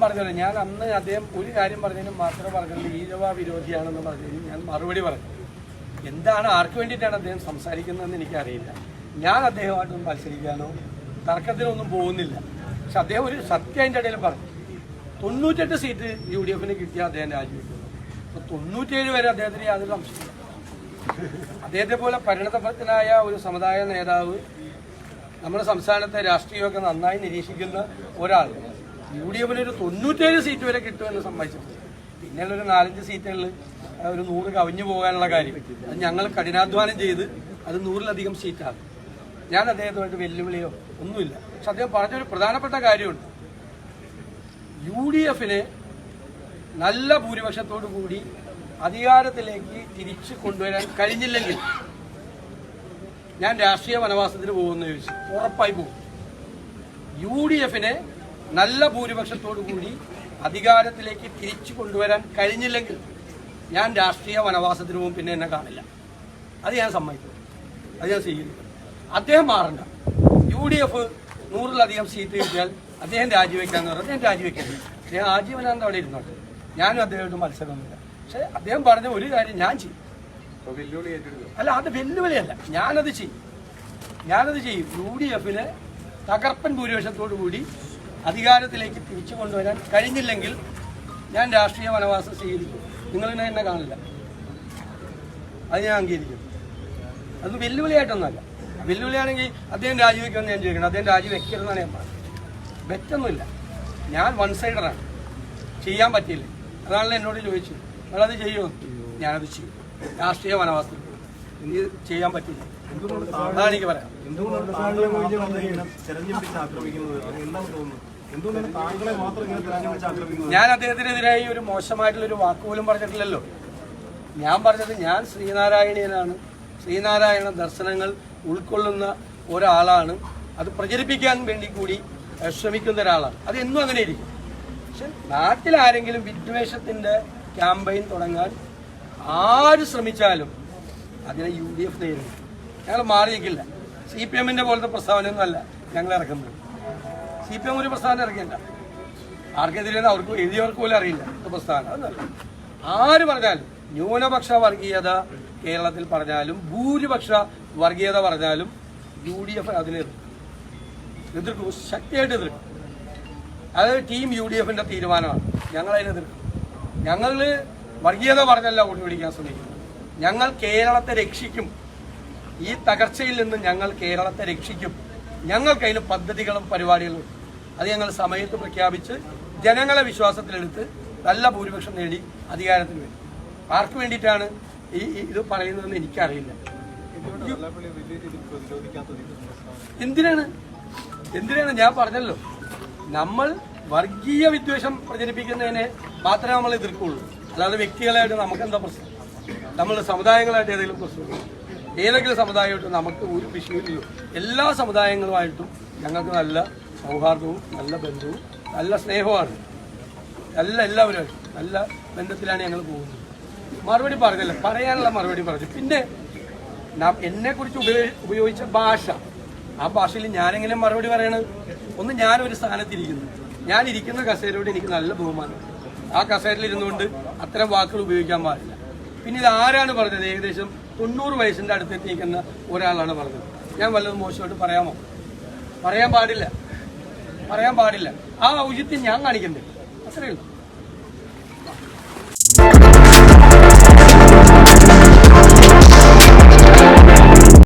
ഞാൻ ഞാൻ അന്ന് അദ്ദേഹം ഒരു കാര്യം പറഞ്ഞതിന് മാത്രമേ പറഞ്ഞുള്ളൂ ഈഴവ വിരോധിയാണെന്ന് പറഞ്ഞതിന് ഞാൻ മറുപടി പറഞ്ഞു. എന്താണ് ആർക്ക് വേണ്ടിയിട്ടാണ് അദ്ദേഹം സംസാരിക്കുന്നതെന്ന് എനിക്കറിയില്ല. ഞാൻ അദ്ദേഹമായിട്ടൊന്നും മത്സരിക്കാനോ തർക്കത്തിനൊന്നും പോകുന്നില്ല. പക്ഷെ അദ്ദേഹം ഒരു സത്യം അതിന്റെ ഇടയിൽ പറഞ്ഞു. തൊണ്ണൂറ്റെട്ട് സീറ്റ് യു ഡി എഫിന് കിട്ടിയ അദ്ദേഹം രാജിവെക്കുന്നു അപ്പോൾ തൊണ്ണൂറ്റേഴ് വരെ അദ്ദേഹത്തിന് യാതൊരു സംശയമില്ല അദ്ദേഹത്തെ പോലെ പരിണതപ്രജ്ഞനായ ഒരു സമുദായ നേതാവ് നമ്മുടെ സംസ്ഥാനത്തെ രാഷ്ട്രീയമൊക്കെ നന്നായി നിരീക്ഷിക്കുന്ന ഒരാൾ യു ഡി എഫിന് ഒരു തൊണ്ണൂറ്റേഴ് സീറ്റ് വരെ കിട്ടുമെന്ന് സമ്മതിച്ചിട്ടുണ്ട്. പിന്നെയുള്ള ഒരു നാലഞ്ച് സീറ്റുകളിൽ ഒരു നൂറ് കവിഞ്ഞു പോകാനുള്ള കാര്യം. അത് ഞങ്ങൾ കഠിനാധ്വാനം ചെയ്ത് അത് നൂറിലധികം സീറ്റാകും ഞാൻ അദ്ദേഹത്തുമായിട്ട് വെല്ലുവിളിയോ ഒന്നുമില്ല. പക്ഷെ അദ്ദേഹം പറഞ്ഞൊരു പ്രധാനപ്പെട്ട കാര്യമുണ്ട്. യു ഡി എഫിനെ നല്ല ഭൂരിപക്ഷത്തോടു കൂടി അധികാരത്തിലേക്ക് തിരിച്ചു കൊണ്ടുവരാൻ കഴിഞ്ഞില്ലെങ്കിൽ ഞാൻ രാഷ്ട്രീയ വനവാസത്തിന് പോകുമെന്ന് ചോദിച്ചു. ഉറപ്പായി പോകും. യു ഡി എഫിനെ നല്ല ഭൂരിപക്ഷത്തോടു കൂടി അധികാരത്തിലേക്ക് തിരിച്ചു കൊണ്ടുവരാൻ കഴിഞ്ഞില്ലെങ്കിൽ ഞാൻ രാഷ്ട്രീയ വനവാസത്തിന് പോകും പിന്നെ എന്നെ കാണില്ല. അത് ഞാൻ സമ്മതിക്കും. അത് ഞാൻ സ്വീകരിക്കും. അദ്ദേഹം മാറണ്ട. യു ഡി എഫ് നൂറിലധികം സീറ്റ് കിട്ടിയാൽ അദ്ദേഹം രാജിവെക്കാന്ന് പറഞ്ഞാൽ ഞാൻ രാജിവെക്കുന്നു. അദ്ദേഹം ആജീവനാന്ത അവിടെ ഇരുന്നോട്ടെ. ഞാനും അദ്ദേഹമായിട്ട് മത്സരമൊന്നുമില്ല. പക്ഷെ അദ്ദേഹം പറഞ്ഞ ഒരു കാര്യം ഞാൻ ചെയ്യും. അല്ല അത് വെല്ലുവിളിയല്ല. ഞാനത് ചെയ്യും. ഞാനത് ചെയ്യും. യു ഡി എഫിന് തകർപ്പൻ ഭൂരിപക്ഷത്തോടു കൂടി അധികാരത്തിലേക്ക് തിരിച്ചു കൊണ്ടുവരാൻ കഴിഞ്ഞില്ലെങ്കിൽ ഞാൻ രാഷ്ട്രീയ വനവാസം സ്വീകരിക്കും. നിങ്ങളിനെ എന്നെ കാണില്ല. അത് ഞാൻ അംഗീകരിക്കും. അത് വെല്ലുവിളിയായിട്ടൊന്നുമല്ല. വെല്ലുവിളിയാണെങ്കിൽ അദ്ദേഹം രാജിവെക്കുമെന്ന് ഞാൻ ചോദിക്കണം. അദ്ദേഹം രാജിവെക്കരുതെന്നാണ് ഞാൻ പറഞ്ഞത്. വെറ്റൊന്നുമില്ല ഞാൻ വൺ സൈഡറാണ് ചെയ്യാൻ പറ്റിയില്ല. അതാണല്ലോ എന്നോട് ചോദിച്ചു. നിങ്ങളത് ചെയ്യുമോ ഞാനത് ചെയ്യും. രാഷ്ട്രീയ വനവാസത്തിൽ എനിക്ക് ചെയ്യാൻ പറ്റില്ല. അതാണ് എനിക്ക് പറയാം എന്തുകൊണ്ടാണ് ആക്രമിക്കുന്നത്? എന്താണ് തോന്നുന്നത് ഞാൻ അദ്ദേഹത്തിനെതിരായി ഒരു മോശമായിട്ടുള്ള ഒരു വാക്കുപോലും പറഞ്ഞിട്ടില്ലല്ലോ. ഞാൻ പറഞ്ഞത് ഞാൻ ശ്രീനാരായണീയനാണ്. ശ്രീനാരായണ ദർശനങ്ങൾ ഉൾക്കൊള്ളുന്ന ഒരാളാണ്. അത് പ്രചരിപ്പിക്കാൻ വേണ്ടി കൂടി ശ്രമിക്കുന്ന ഒരാളാണ്. അത് എന്നും അങ്ങനെ ഇരിക്കും. പക്ഷെ നാട്ടിൽ ആരെങ്കിലും വിദ്വേഷത്തിന്റെ ക്യാമ്പയിൻ തുടങ്ങാൻ ആര് ശ്രമിച്ചാലും അതിനെ യു ഡി എഫ് നേരിടും. ഞങ്ങൾ മാറിയേക്കില്ല. സി പി എമ്മിന്റെ പോലത്തെ പ്രസ്താവനയൊന്നുമല്ല ഞങ്ങൾ ഇറക്കുന്നത്. സി പി എം ഒരു പ്രസ്ഥാനം ഇറങ്ങിയില്ല. ആർക്കെതിരെയെന്ന് അവർക്ക് എഴുതിയവർക്ക് പോലും അറിയില്ല. പ്രസ്ഥാനം. അതല്ല ആര് പറഞ്ഞാലും ന്യൂനപക്ഷ വർഗീയത കേരളത്തിൽ പറഞ്ഞാലും ഭൂരിപക്ഷ വർഗീയത പറഞ്ഞാലും യു ഡി എഫ് അതിനെ എതിർക്കും. ശക്തിയായിട്ട് എതിർക്കും. അത് ടീം യു ഡി എഫിന്റെ തീരുമാനമാണ്. ഞങ്ങൾ അതിനെ എതിർക്കും. ഞങ്ങൾ വർഗീയത പറഞ്ഞല്ല വോട്ട് പിടിക്കാൻ ശ്രമിക്കുന്നത്. ഞങ്ങൾ കേരളത്തെ രക്ഷിക്കും. ഈ തകർച്ചയിൽ നിന്ന് ഞങ്ങൾ കേരളത്തെ രക്ഷിക്കും. ഞങ്ങൾക്ക് അതിന് പദ്ധതികളും പരിപാടികളും. അത് ഞങ്ങൾ സമയത്ത് പ്രഖ്യാപിച്ച് ജനങ്ങളെ വിശ്വാസത്തിലെടുത്ത് നല്ല ഭൂരിപക്ഷം നേടി അധികാരത്തിന് വേണ്ടി ആർക്ക് വേണ്ടിയിട്ടാണ് ഈ ഇത് പറയുന്നതെന്ന് എനിക്കറിയില്ല. എന്തിനാണ്? എന്തിനാണ്? ഞാൻ പറഞ്ഞല്ലോ. നമ്മൾ വർഗീയ വിദ്വേഷം പ്രചരിപ്പിക്കുന്നതിനെ മാത്രമേ നമ്മൾ എതിർക്കുള്ളൂ അല്ലാതെ വ്യക്തികളായിട്ട് നമുക്ക് എന്താ പ്രശ്നം? നമ്മൾ സമുദായങ്ങളായിട്ട് ഏതെങ്കിലും പ്രശ്നമുണ്ടോ ഏതെങ്കിലും സമുദായമായിട്ട് നമുക്ക് ഒരു വിഷയമില്ല. എല്ലാ സമുദായങ്ങളുമായിട്ടും ഞങ്ങൾക്ക് നല്ല സൗഹാർദ്ദവും നല്ല ബന്ധവും നല്ല സ്നേഹവുമാണ്. നല്ല എല്ലാവരുമായിട്ടും നല്ല ബന്ധത്തിലാണ് ഞങ്ങൾ പോകുന്നത്. മറുപടി പറഞ്ഞല്ലോ? പറയാനുള്ള മറുപടി പറഞ്ഞു. പിന്നെ എന്നെക്കുറിച്ച് ഉപയോഗിച്ച ഭാഷ. ആ ഭാഷയിൽ ഞാനെങ്ങനെ മറുപടി പറയണത്? ഒന്ന് ഞാനൊരു സ്ഥാനത്തിരിക്കുന്നു. ഞാൻ ഇരിക്കുന്ന കസേരയോട് എനിക്ക് നല്ല ബഹുമാനം. ആ കസേരയിൽ ഇരുന്നുകൊണ്ട് അത്തരം വാക്കുകൾ ഉപയോഗിക്കാൻ പാടില്ല. പിന്നെ ഇത് ആരാണ് പറഞ്ഞത്? ഏകദേശം തൊണ്ണൂറ് വയസ്സിന്റെ അടുത്തെത്തി നിൽക്കുന്ന ഒരാളാണ് പറഞ്ഞത്. ഞാൻ വല്ലതും മോശമായിട്ട് പറയാമോ? പറയാൻ പാടില്ല. പറയാൻ പാടില്ല. ആ ഔചിത്യം ഞാൻ കാണിക്കണ്ടേ? അത്രയേ ഉള്ളൂ.